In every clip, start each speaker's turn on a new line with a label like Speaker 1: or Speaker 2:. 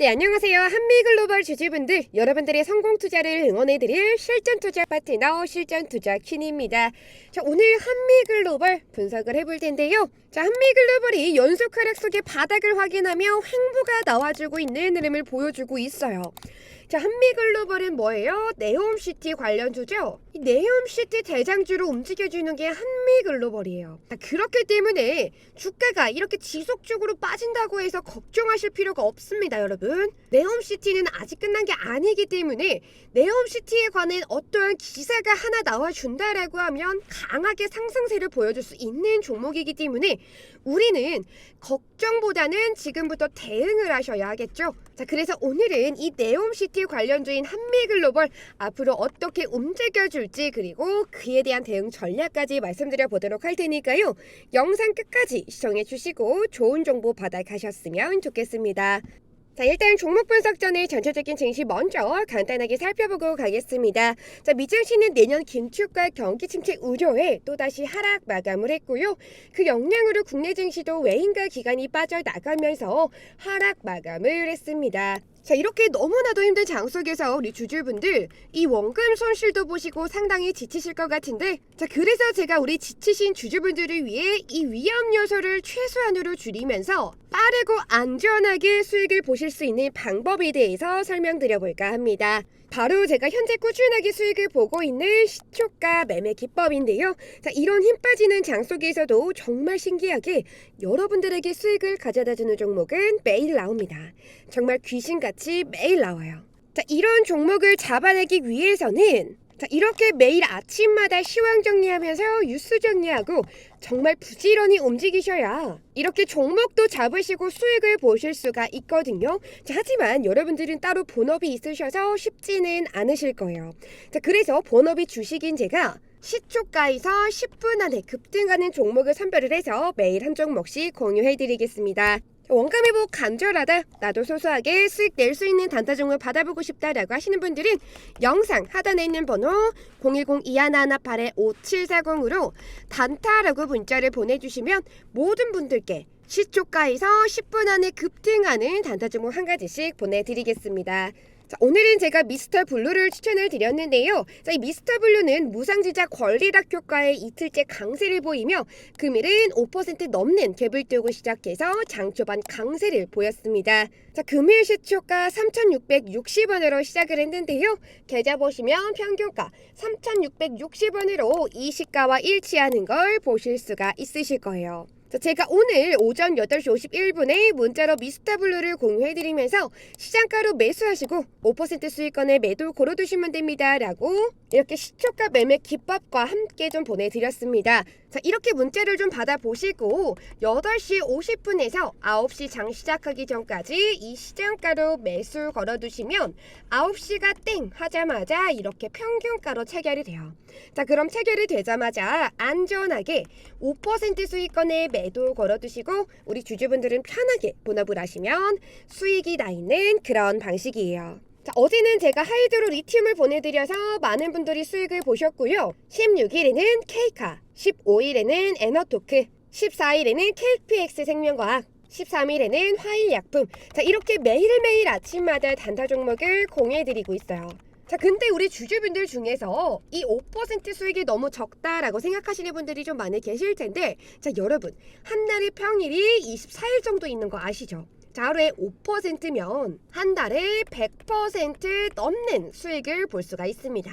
Speaker 1: 네, 안녕하세요. 한미글로벌 주주분들, 여러분들의 성공 투자를 응원해드릴 실전 투자 파트너 실전 투자 퀸입니다. 자, 오늘 한미글로벌 분석을 해볼 텐데요. 자, 한미 글로벌이 연속 하락 속의 바닥을 확인하며 횡보가 나와주고 있는 흐름을 보여주고 있어요. 자, 한미 글로벌은 뭐예요? 네옴시티 관련주죠. 이 네옴시티 대장주로 움직여주는 게 한미 글로벌이에요. 자, 그렇기 때문에 주가가 이렇게 지속적으로 빠진다고 해서 걱정하실 필요가 없습니다, 여러분. 네옴시티는 아직 끝난 게 아니기 때문에 네옴시티에 관한 어떠한 기사가 하나 나와준다라고 하면 강하게 상승세를 보여줄 수 있는 종목이기 때문에 우리는 걱정보다는 지금부터 대응을 하셔야 하겠죠. 자, 그래서 오늘은 이 네옴시티 관련주인 한미글로벌 앞으로 어떻게 움직여줄지 그리고 그에 대한 대응 전략까지 말씀드려 보도록 할 테니까요. 영상 끝까지 시청해 주시고 좋은 정보 받아가셨으면 좋겠습니다. 자 일단 종목 분석 전에 전체적인 증시 먼저 간단하게 살펴보고 가겠습니다. 자 미증시는 내년 긴축과 경기 침체 우려에 또다시 하락 마감을 했고요. 그 영향으로 국내 증시도 외인가 기간이 빠져나가면서 하락 마감을 했습니다. 자 이렇게 너무나도 힘든 장 속에서 우리 주주분들 이 원금 손실도 보시고 상당히 지치실 것 같은데 자 그래서 제가 우리 지치신 주주분들을 위해 이 위험 요소를 최소한으로 줄이면서 빠르고 안전하게 수익을 보실 수 있는 방법에 대해서 설명드려 볼까 합니다. 바로 제가 현재 꾸준하게 수익을 보고 있는 시초가 매매 기법인데요. 자, 이런 힘 빠지는 장 속에서도 정말 신기하게 여러분들에게 수익을 가져다 주는 종목은 매일 나옵니다. 정말 귀신 같이 매일 나와요. 자, 이런 종목을 잡아내기 위해서는 자, 이렇게 매일 아침마다 시황 정리하면서 뉴스 정리하고 정말 부지런히 움직이셔야 이렇게 종목도 잡으시고 수익을 보실 수가 있거든요. 자, 하지만 여러분들은 따로 본업이 있으셔서 쉽지는 않으실 거예요. 자, 그래서 본업이 주식인 제가 시초가에서 10분 안에 급등하는 종목을 선별을 해서 매일 한 종목씩 공유해 드리겠습니다. 원가 회복 간절하다. 나도 소소하게 수익 낼 수 있는 단타 종목 받아보고 싶다라고 하시는 분들은 영상 하단에 있는 번호 010-2118-5740으로 단타라고 문자를 보내주시면 모든 분들께 시초가에서 10분 안에 급등하는 단타 종목 한 가지씩 보내드리겠습니다. 자, 오늘은 제가 미스터 블루를 추천을 드렸는데요. 자, 이 미스터 블루는 무상지자 권리락 효과의 이틀째 강세를 보이며 금일은 5% 넘는 갭을 뚫고 시작해서 장 초반 강세를 보였습니다. 자, 금일 시초가 3,660원으로 시작을 했는데요. 계좌 보시면 평균가 3,660원으로 이 시가와 일치하는 걸 보실 수가 있으실 거예요. 자, 제가 오늘 오전 8시 51분에 문자로 미스터블루를 공유해드리면서 시장가로 매수하시고 5% 수익권에 매도 걸어두시면 됩니다. 라고 이렇게 시초가 매매 기법과 함께 좀 보내드렸습니다. 자, 이렇게 문자를 좀 받아보시고 8시 50분에서 9시 장 시작하기 전까지 이 시장가로 매수 걸어두시면 9시가 땡 하자마자 이렇게 평균가로 체결이 돼요. 자, 그럼 체결이 되자마자 안전하게 5% 수익권에 매도 걸어두시고 우리 주주분들은 편하게 본업을 하시면 수익이 나 있는 그런 방식이에요. 자, 어제는 제가 하이드로 리튬을 보내드려서 많은 분들이 수익을 보셨고요. 16일에는 케이카, 15일에는 에너토크, 14일에는 KPX 생명과학, 13일에는 화일약품. 자, 이렇게 매일매일 아침마다 단타 종목을 공유해드리고 있어요. 자, 근데 우리 주주분들 중에서 이 5% 수익이 너무 적다라고 생각하시는 분들이 좀 많이 계실 텐데, 자, 여러분, 한 달의 평일이 24일 정도 있는 거 아시죠? 자, 하루에 5%면 한 달에 100% 넘는 수익을 볼 수가 있습니다.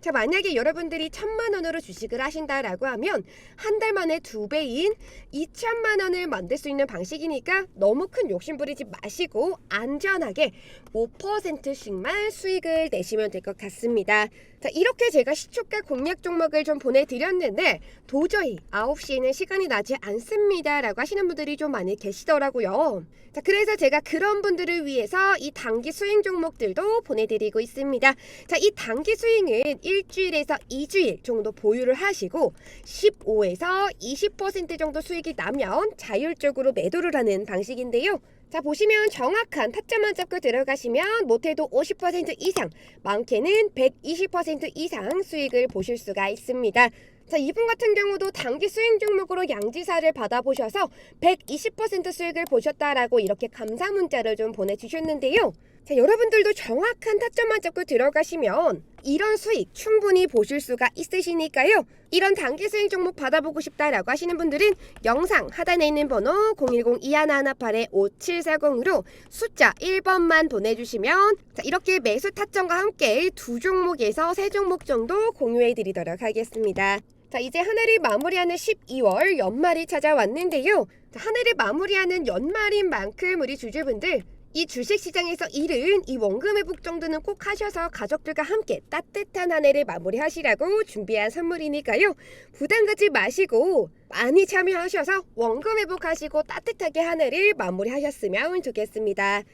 Speaker 1: 자, 만약에 여러분들이 천만 원으로 주식을 하신다라고 하면 한 달 만에 두 배인 2천만 원을 만들 수 있는 방식이니까 너무 큰 욕심 부리지 마시고 안전하게 5%씩만 수익을 내시면 될 것 같습니다. 자, 이렇게 제가 시초가 공략 종목을 좀 보내드렸는데 도저히 9시에는 시간이 나지 않습니다라고 하시는 분들이 좀 많이 계시더라고요. 자, 그래 서 제가 그런 분들을 위해서 이 단기 수익 종목들도 보내드리고 있습니다. 자, 이 단기 수익은 일주일에서 2주일 정도 보유를 하시고 15에서 20% 정도 수익이 나면 자율적으로 매도를 하는 방식인데요. 자 보시면 정확한 타점만 잡고 들어가시면 못해도 50% 이상 많게는 120% 이상 수익을 보실 수가 있습니다. 자, 이분 같은 경우도 단기 수익 종목으로 양지사를 받아보셔서 120% 수익을 보셨다라고 이렇게 감사 문자를 좀 보내주셨는데요. 자, 여러분들도 정확한 타점만 잡고 들어가시면 이런 수익 충분히 보실 수가 있으시니까요. 이런 단기 수익 종목 받아보고 싶다라고 하시는 분들은 영상 하단에 있는 번호 010-2118-5740으로 숫자 1번만 보내주시면 자, 이렇게 매수 타점과 함께 두 종목에서 세 종목 정도 공유해 드리도록 하겠습니다. 자, 이제 한 해를 마무리하는 12월 연말이 찾아왔는데요. 자, 한 해를 마무리하는 연말인 만큼 우리 주주분들 이 주식시장에서 일은 이 원금 회복 정도는 꼭 하셔서 가족들과 함께 따뜻한 한 해를 마무리하시라고 준비한 선물이니까요. 부담 갖지 마시고 많이 참여하셔서 원금 회복하시고 따뜻하게 한 해를 마무리하셨으면 좋겠습니다.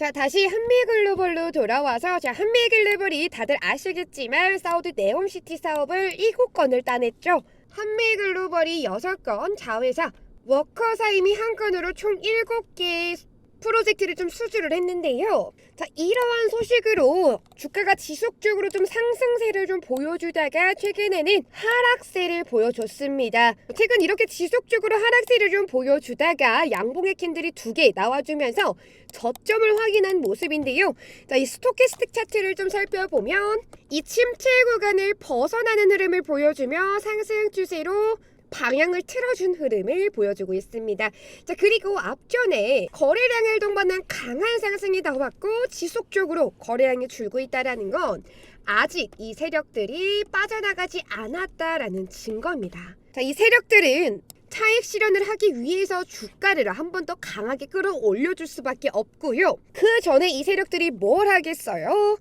Speaker 1: 자 다시 한미글로벌로 돌아와서 자 한미글로벌이 다들 아시겠지만 사우디 네옴시티 사업을 7건을 따냈죠. 한미글로벌이 6건 자회사 워커사임이 한 건으로 총 7개의 프로젝트를 좀 수주를 했는데요. 자, 이러한 소식으로 주가가 지속적으로 좀 상승세를 좀 보여주다가 최근에는 하락세를 보여줬습니다. 최근 이렇게 지속적으로 하락세를 좀 보여주다가 양봉의 캔들이 두 개 나와주면서 저점을 확인한 모습인데요. 자, 이 스토캐스틱 차트를 좀 살펴보면 이 침체 구간을 벗어나는 흐름을 보여주며 상승 추세로 방향을 틀어준 흐름을 보여주고 있습니다. 자 그리고 앞전에 거래량을 동반한 강한 상승이 나왔고 지속적으로 거래량이 줄고 있다라는 건 아직 이 세력들이 빠져나가지 않았다라는 증거입니다. 자 이 세력들은 차익 실현을 하기 위해서 주가를 한 번 더 강하게 끌어올려줄 수밖에 없고요. 그 전에 이 세력들이 뭘 하겠어요?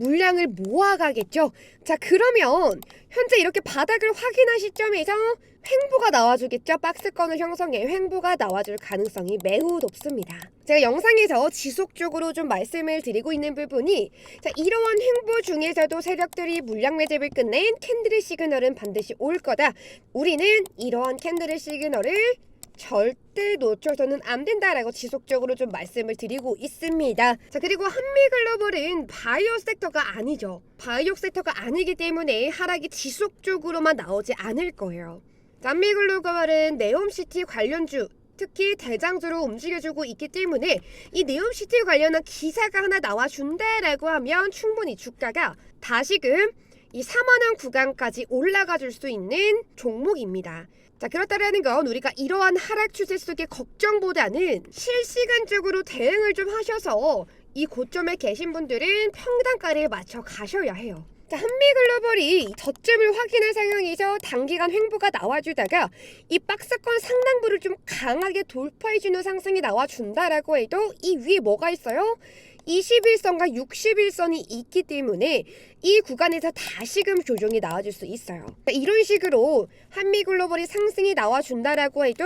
Speaker 1: 물량을 모아가겠죠. 자 그러면 현재 이렇게 바닥을 확인한 시점에서 횡보가 나와주겠죠. 박스권을 형성해 횡보가 나와줄 가능성이 매우 높습니다. 제가 영상에서 지속적으로 좀 말씀을 드리고 있는 부분이 자 이러한 횡보 중에서도 세력들이 물량 매집을 끝낸 캔들의 시그널은 반드시 올 거다. 우리는 이러한 캔들의 시그널을 절대 놓쳐서는 안 된다라고 지속적으로 좀 말씀을 드리고 있습니다. 자 그리고 한미글로벌은 바이오 섹터가 아니죠. 바이오 섹터가 아니기 때문에 하락이 지속적으로만 나오지 않을 거예요. 한미글로벌은 네옴시티 관련주 특히 대장주로 움직여주고 있기 때문에 이 네옴시티 관련한 기사가 하나 나와준다라고 하면 충분히 주가가 다시금 이 4만원 구간까지 올라가 줄 수 있는 종목입니다. 자 그렇다라는 건 우리가 이러한 하락 추세 속의 걱정보다는 실시간적으로 대응을 좀 하셔서 이 고점에 계신 분들은 평단가를 맞춰 가셔야 해요. 자, 한미 글로벌이 저점을 확인한 상황에서 단기간 횡보가 나와주다가 이 박스권 상당부를 좀 강하게 돌파해주는 상승이 나와준다라고 해도 이 위에 뭐가 있어요? 21선과 61선이 있기 때문에 이 구간에서 다시금 조정이 나와줄 수 있어요. 자, 이런 식으로 한미 글로벌이 상승이 나와준다라고 해도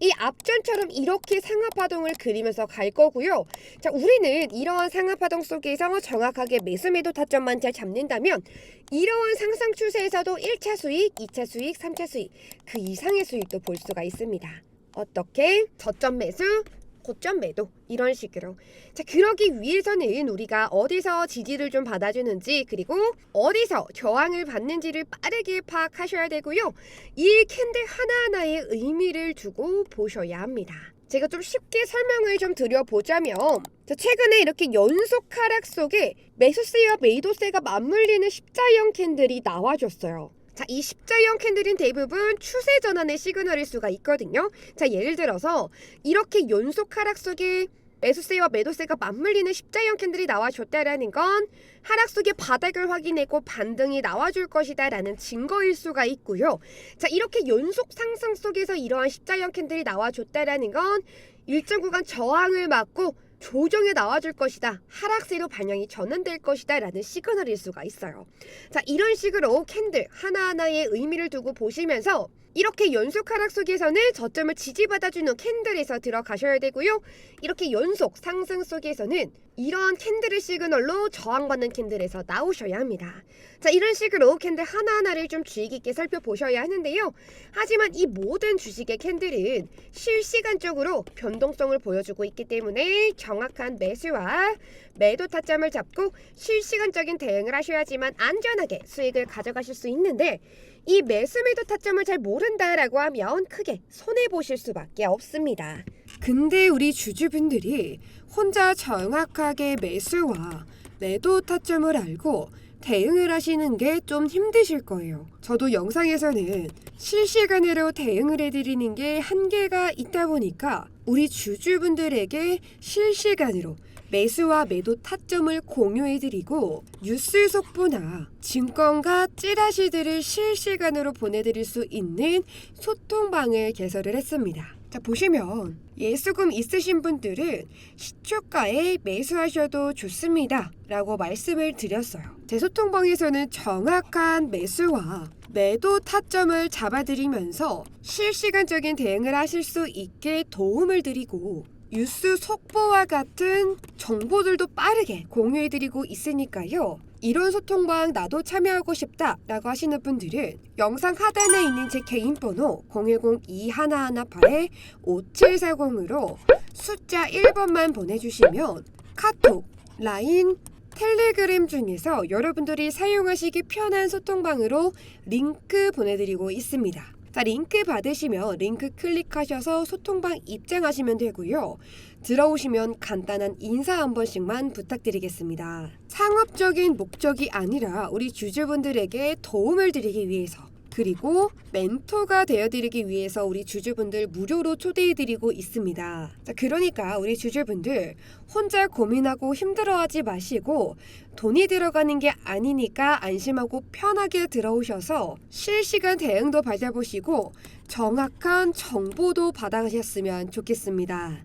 Speaker 1: 이 앞전처럼 이렇게 상하파동을 그리면서 갈 거고요. 자, 우리는 이러한 상하파동 속에서 정확하게 매수매도 타점만 잘 잡는다면 이러한 상승 추세에서도 1차 수익, 2차 수익, 3차 수익 그 이상의 수익도 볼 수가 있습니다. 어떻게? 저점 매수, 고점 매도 이런 식으로. 자 그러기 위해서는 우리가 어디서 지지를 좀 받아주는지 그리고 어디서 저항을 받는지를 빠르게 파악하셔야 되고요. 이 캔들 하나하나의 의미를 두고 보셔야 합니다. 제가 좀 쉽게 설명을 좀 드려보자면 자, 최근에 이렇게 연속 하락 속에 매수세와 매도세가 맞물리는 십자형 캔들이 나와줬어요 자, 이 십자형 캔들은 대부분 추세 전환의 시그널일 수가 있거든요. 자, 예를 들어서 이렇게 연속 하락 속에 매수세와 매도세가 맞물리는 십자형 캔들이 나와줬다라는 건 하락 속에 바닥을 확인했고 반등이 나와줄 것이다라는 증거일 수가 있고요. 자, 이렇게 연속 상승 속에서 이러한 십자형 캔들이 나와줬다라는 건 일정 구간 저항을 막고 조정에 나와줄 것이다. 하락세로 반영이 전환될 것이다. 라는 시그널일 수가 있어요. 자, 이런 식으로 캔들 하나하나의 의미를 두고 보시면서 이렇게 연속 하락 속에서는 저점을 지지받아주는 캔들에서 들어가셔야 되고요. 이렇게 연속 상승 속에서는 이런 캔들을 시그널로 저항받는 캔들에서 나오셔야 합니다. 자, 이런 식으로 캔들 하나하나를 좀 주의 깊게 살펴보셔야 하는데요. 하지만 이 모든 주식의 캔들은 실시간적으로 변동성을 보여주고 있기 때문에 정확한 매수와 매도 타점을 잡고 실시간적인 대응을 하셔야지만 안전하게 수익을 가져가실 수 있는데 이 매수 매도 타점을 잘 모른다라고 하면 크게 손해 보실 수밖에 없습니다. 근데 우리 주주분들이 혼자 정확하게 매수와 매도 타점을 알고 대응을 하시는 게 좀 힘드실 거예요. 저도 영상에서는 실시간으로 대응을 해드리는 게 한계가 있다 보니까 우리 주주분들에게 실시간으로 매수와 매도 타점을 공유해드리고 뉴스 속보나 증권과 찌라시들을 실시간으로 보내드릴 수 있는 소통방을 개설을 했습니다. 자 보시면 예수금 있으신 분들은 시초가에 매수하셔도 좋습니다 라고 말씀을 드렸어요 제 소통방에서는 정확한 매수와 매도 타점을 잡아드리면서 실시간적인 대응을 하실 수 있게 도움을 드리고 뉴스 속보와 같은 정보들도 빠르게 공유해드리고 있으니까요. 이런 소통방 나도 참여하고 싶다라고 하시는 분들은 영상 하단에 있는 제 개인 번호 010-2118-5740으로 숫자 1번만 보내주시면 카톡, 라인, 텔레그램 중에서 여러분들이 사용하시기 편한 소통방으로 링크 보내드리고 있습니다. 자, 링크 받으시면 링크 클릭하셔서 소통방 입장하시면 되고요. 들어오시면 간단한 인사 한 번씩만 부탁드리겠습니다. 상업적인 목적이 아니라 우리 주주분들에게 도움을 드리기 위해서 그리고 멘토가 되어드리기 위해서 우리 주주분들 무료로 초대해드리고 있습니다. 자, 그러니까 우리 주주분들 혼자 고민하고 힘들어하지 마시고 돈이 들어가는 게 아니니까 안심하고 편하게 들어오셔서 실시간 대응도 받아보시고 정확한 정보도 받아가셨으면 좋겠습니다.